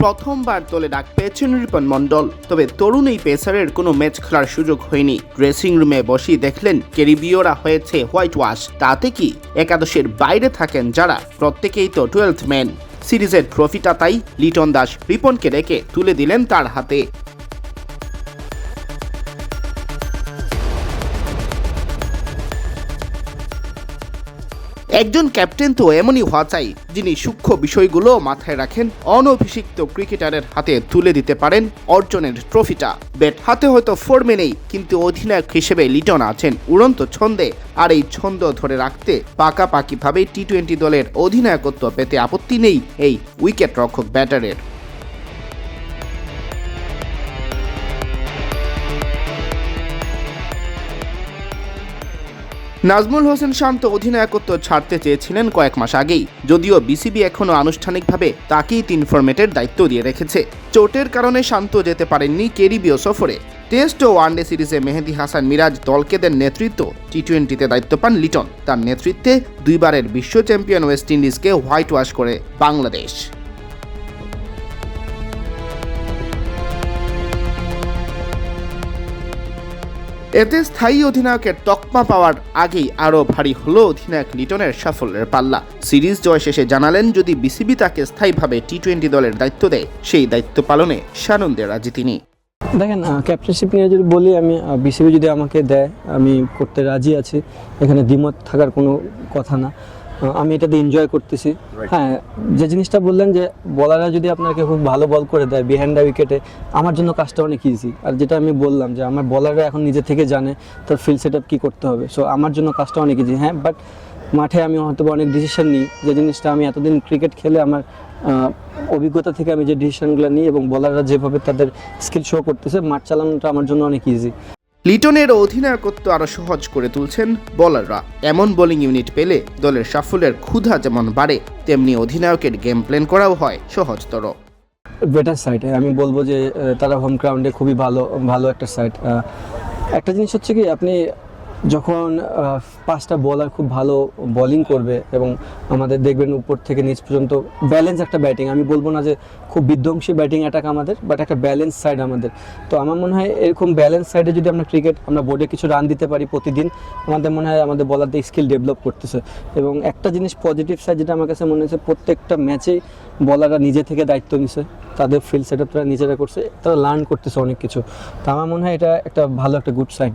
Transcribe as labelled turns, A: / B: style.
A: প্রথমবার দলে ডাক পেয়েছেন রিপন মণ্ডল। তবে তরুণ এই পেসারের কোনো ম্যাচ খেলার সুযোগ হয়নি। ড্রেসিং রুমে বসেই দেখলেন ক্যারিবীয়রা হয়েছে হোয়াইট ওয়াশ। তাতে কি একাদশের বাইরে থাকেন যারা? প্রত্যেকেই তো টুয়েলথ ম্যান সিরিজের ট্রফিটা তাই লিটন দাস রিপনকে রেখে তুলে দিলেন তার হাতে। একজন ক্যাপ্টেন তো এমনই হওয়া চাই, যিনি সূক্ষ্ম বিষয়গুলো মাথায় রাখেন, অনভিষিক্ত ক্রিকেটারের হাতে তুলে দিতে পারেন অর্জনের ট্রফিটা। ব্যাট হাতে হয়তো ফর্মে নেই, কিন্তু অধিনায়ক হিসেবে লিটন আছেন উড়ন্ত ছন্দে, আর এই ছন্দ ধরে রাখতে পাকাপাকিভাবে টি টোয়েন্টি দলের অধিনায়কত্ব পেতে আপত্তি নেই এই উইকেট রক্ষক ব্যাটারের। নাজমুল হোসেন শান্ত অধিনায়কত্ব ছাড়তে চেয়েছিলেন কয়েক মাস আগেই। যদিও বিসিবি এখনও আনুষ্ঠানিকভাবে তাকেই তিন ফরম্যাটের দায়িত্ব দিয়ে রেখেছে। চোটের কারণে শান্ত যেতে পারেননি ক্যারিবীয় সফরে। টেস্ট ও ওয়ানডে সিরিজে মেহেদি হাসান মিরাজ দলকে দেন নেতৃত্ব। টি টোয়েন্টিতে দায়িত্ব পান লিটন। তার নেতৃত্বে দুইবারের বিশ্ব চ্যাম্পিয়ন ওয়েস্ট ইন্ডিজকে হোয়াইট ওয়াশ করে বাংলাদেশ। এতে স্থায়ী অধিনায়কের তকমা পাওয়ার আগেই আরও ভারী হল অধিনায়ক লিটনের সাফল্যের পাল্লা। সিরিজ জয় শেষে জানালেন, যদি বিসিবি তাকে স্থায়ীভাবে টি টোয়েন্টি দলের দায়িত্ব দেয়, সেই দায়িত্ব পালনে সানন্দে রাজি তিনি।
B: দেখেন ক্যাপ্টেনশিপ নিয়ে যদি বলি, আমি বিসিবি যদি আমাকে দেয়, আমি করতে রাজি আছি। এখানে দ্বিমত থাকার কোনো কথা না। আমি এটাতে এনজয় করতেছি। হ্যাঁ যে জিনিসটা বললেন যে বলাররা যদি আপনাকে খুব ভালো বল করে দেয় বিহাইন্ড দ্য উইকেটে আমার জন্য কাজটা অনেক ইজি আর যেটা আমি বললাম যে আমার বলাররা এখন নিজে থেকে জানে তার ফিল্ড সেট আপ কী করতে হবে। সো আমার জন্য কাজটা অনেক ইজি হ্যাঁ বাট মাঠে আমি হয়তো অনেক ডিসিশন নিই। যে জিনিসটা আমি এতদিন ক্রিকেট খেলে আমার অভিজ্ঞতা থেকে আমি যে ডিসিশনগুলো নিই এবং বলাররা যেভাবে তাদের স্কিল শো করতেছে মাঠ চালানোটা আমার জন্য অনেক ইজি
A: লিটনের অধিনায়কত্ব আরও সহজ করে তুলছেন বোলাররা। এমন বোলিং ইউনিট পেলে দলের সাফল্যের ক্ষুধা যেমন বাড়ে, তেমনি অধিনায়কের গেম প্ল্যান করাও হয় সহজতর।
B: বেটার সাইড আমি বলব যে তারা হোম গ্রাউন্ডে খুবই ভালো ভালো একটা সাইট একটা জিনিস হচ্ছে কি, আপনি যখন পাঁচটা বলার খুব ভালো বোলিং করবে এবং আমাদের দেখবেন উপর থেকে নিচ পর্যন্ত ব্যালেন্স একটা ব্যাটিং আমি বলব না যে খুব বিধ্বংসী ব্যাটিং অ্যাটাক আমাদের বাট একটা ব্যালেন্স সাইড আমাদের। তো আমার মনে হয় এরকম ব্যালেন্স সাইডে যদি আমরা ক্রিকেট আমরা বোর্ডে কিছু রান দিতে পারি প্রতিদিন, আমাদের মনে হয় আমাদের বলারদের স্কিল ডেভেলপ করতেছে। এবং একটা জিনিস পজিটিভ সাইড যেটা আমার কাছে মনে হয়েছে, প্রত্যেকটা ম্যাচেই বলাররা নিজে থেকে দায়িত্ব নিছে। তাদের ফিল্ড সেট আপ তারা নিজেরা করছে, তারা লার্ন করতেছে অনেক কিছু। তো আমার মনে হয় এটা একটা ভালো, একটা good sign